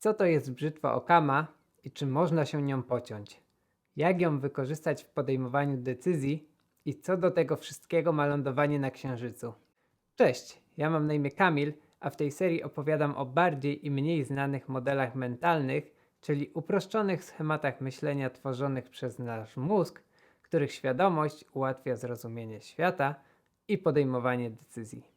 Co to jest brzytwa Okama i czy można się nią pociąć? Jak ją wykorzystać w podejmowaniu decyzji i co do tego wszystkiego ma lądowanie na Księżycu? Cześć, ja mam na imię Kamil, a w tej serii opowiadam o bardziej i mniej znanych modelach mentalnych, czyli uproszczonych schematach myślenia tworzonych przez nasz mózg, których świadomość ułatwia zrozumienie świata i podejmowanie decyzji.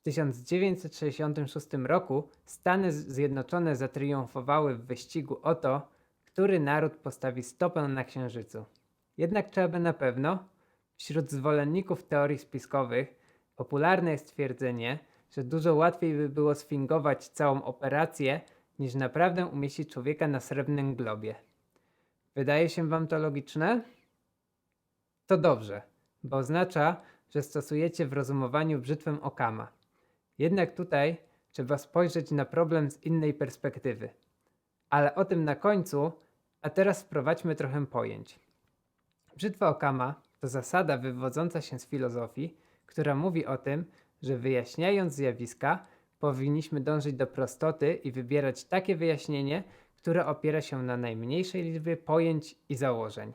W 1966 roku Stany Zjednoczone zatriumfowały w wyścigu o to, który naród postawi stopę na Księżycu. Jednak czy aby na pewno? Wśród zwolenników teorii spiskowych popularne jest twierdzenie, że dużo łatwiej by było sfingować całą operację, niż naprawdę umieścić człowieka na srebrnym globie. Wydaje się wam to logiczne? To dobrze, bo oznacza, że stosujecie w rozumowaniu brzytwę Okama. Jednak tutaj trzeba spojrzeć na problem z innej perspektywy. Ale o tym na końcu, a teraz wprowadźmy trochę pojęć. Brzytwa Okama to zasada wywodząca się z filozofii, która mówi o tym, że wyjaśniając zjawiska, powinniśmy dążyć do prostoty i wybierać takie wyjaśnienie, które opiera się na najmniejszej liczbie pojęć i założeń.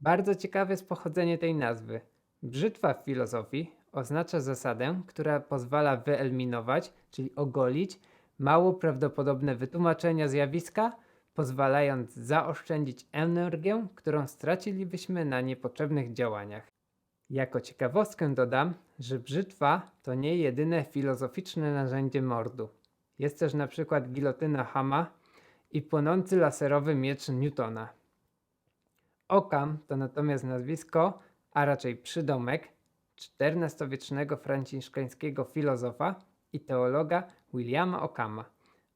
Bardzo ciekawe jest pochodzenie tej nazwy. Brzytwa w filozofii oznacza zasadę, która pozwala wyeliminować, czyli ogolić, mało prawdopodobne wytłumaczenia zjawiska, pozwalając zaoszczędzić energię, którą stracilibyśmy na niepotrzebnych działaniach. Jako ciekawostkę dodam, że brzytwa to nie jedyne filozoficzne narzędzie mordu. Jest też na przykład gilotyna Hama i płonący laserowy miecz Newtona. Okam to natomiast nazwisko, a raczej przydomek XIV-wiecznego franciszkańskiego filozofa i teologa Williama Okama.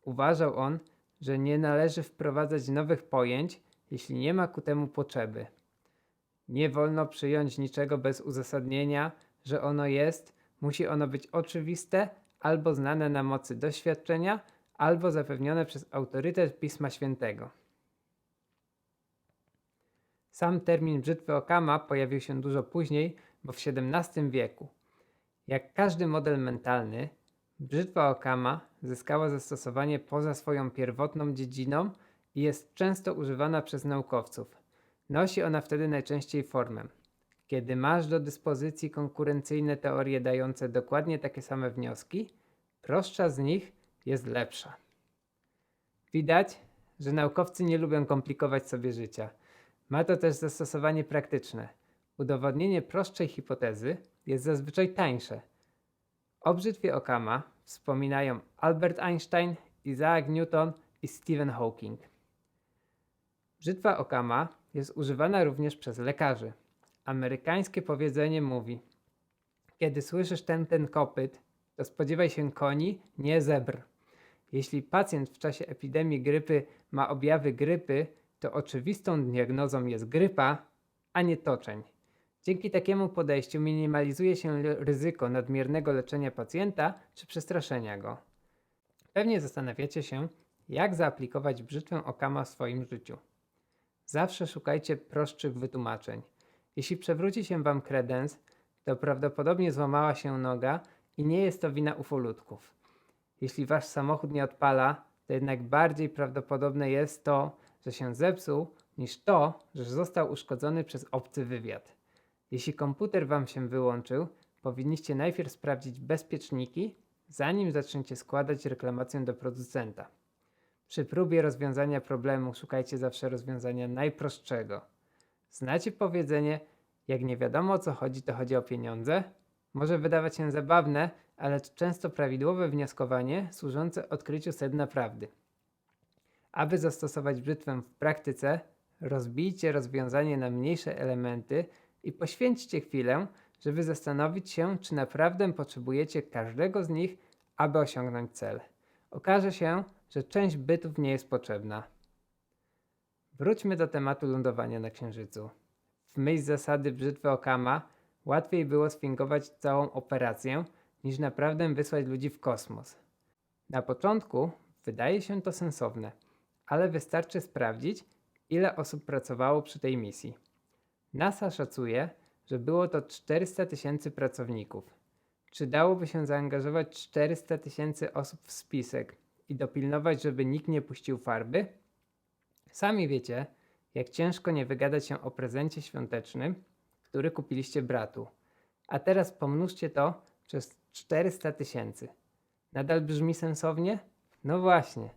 Uważał on, że nie należy wprowadzać nowych pojęć, jeśli nie ma ku temu potrzeby. Nie wolno przyjąć niczego bez uzasadnienia, że ono jest, musi ono być oczywiste albo znane na mocy doświadczenia, albo zapewnione przez autorytet Pisma Świętego. Sam termin brzytwy Okama pojawił się dużo później, bo w XVII wieku. Jak każdy model mentalny, brzytwa Okama zyskała zastosowanie poza swoją pierwotną dziedziną i jest często używana przez naukowców. Nosi ona wtedy najczęściej formę. Kiedy masz do dyspozycji konkurencyjne teorie dające dokładnie takie same wnioski, prostsza z nich jest lepsza. Widać, że naukowcy nie lubią komplikować sobie życia. Ma to też zastosowanie praktyczne. Udowodnienie prostszej hipotezy jest zazwyczaj tańsze. O Okama wspominają Albert Einstein, Isaac Newton i Stephen Hawking. Brzytwa Okama jest używana również przez lekarzy. Amerykańskie powiedzenie mówi: Kiedy słyszysz ten ten kopyt, to spodziewaj się koni, nie zebr. Jeśli pacjent w czasie epidemii grypy ma objawy grypy, to oczywistą diagnozą jest grypa, a nie toczeń. Dzięki takiemu podejściu minimalizuje się ryzyko nadmiernego leczenia pacjenta czy przestraszenia go. Pewnie zastanawiacie się, jak zaaplikować brzytwę Okama w swoim życiu. Zawsze szukajcie prostszych wytłumaczeń. Jeśli przewróci się Wam kredens, to prawdopodobnie złamała się noga i nie jest to wina ufolutków. Jeśli Wasz samochód nie odpala, to jednak bardziej prawdopodobne jest to, że się zepsuł, niż to, że został uszkodzony przez obcy wywiad. Jeśli komputer Wam się wyłączył, powinniście najpierw sprawdzić bezpieczniki, zanim zaczniecie składać reklamację do producenta. Przy próbie rozwiązania problemu szukajcie zawsze rozwiązania najprostszego. Znacie powiedzenie, jak nie wiadomo o co chodzi, to chodzi o pieniądze? Może wydawać się zabawne, ale to często prawidłowe wnioskowanie służące odkryciu sedna prawdy. Aby zastosować brzytwę w praktyce, rozbijcie rozwiązanie na mniejsze elementy i poświęćcie chwilę, żeby zastanowić się, czy naprawdę potrzebujecie każdego z nich, aby osiągnąć cel. Okaże się, że część bytów nie jest potrzebna. Wróćmy do tematu lądowania na Księżycu. W myśl zasady brzytwy Okama łatwiej było sfingować całą operację, niż naprawdę wysłać ludzi w kosmos. Na początku wydaje się to sensowne, ale wystarczy sprawdzić, ile osób pracowało przy tej misji. NASA szacuje, że było to 400 tysięcy pracowników. Czy dałoby się zaangażować 400 tysięcy osób w spisek i dopilnować, żeby nikt nie puścił farby? Sami wiecie, jak ciężko nie wygadać się o prezencie świątecznym, który kupiliście bratu. A teraz pomnóżcie to przez 400 tysięcy. Nadal brzmi sensownie? No właśnie.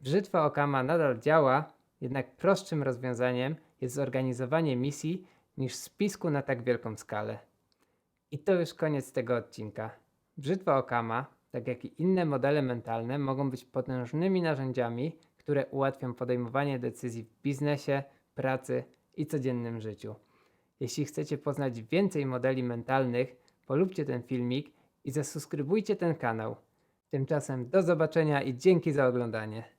Brzytwa Okama nadal działa, jednak prostszym rozwiązaniem jest zorganizowanie misji niż spisku na tak wielką skalę. I to już koniec tego odcinka. Brzytwa Okama, tak jak i inne modele mentalne, mogą być potężnymi narzędziami, które ułatwią podejmowanie decyzji w biznesie, pracy i codziennym życiu. Jeśli chcecie poznać więcej modeli mentalnych, polubcie ten filmik i zasubskrybujcie ten kanał. Tymczasem do zobaczenia i dzięki za oglądanie.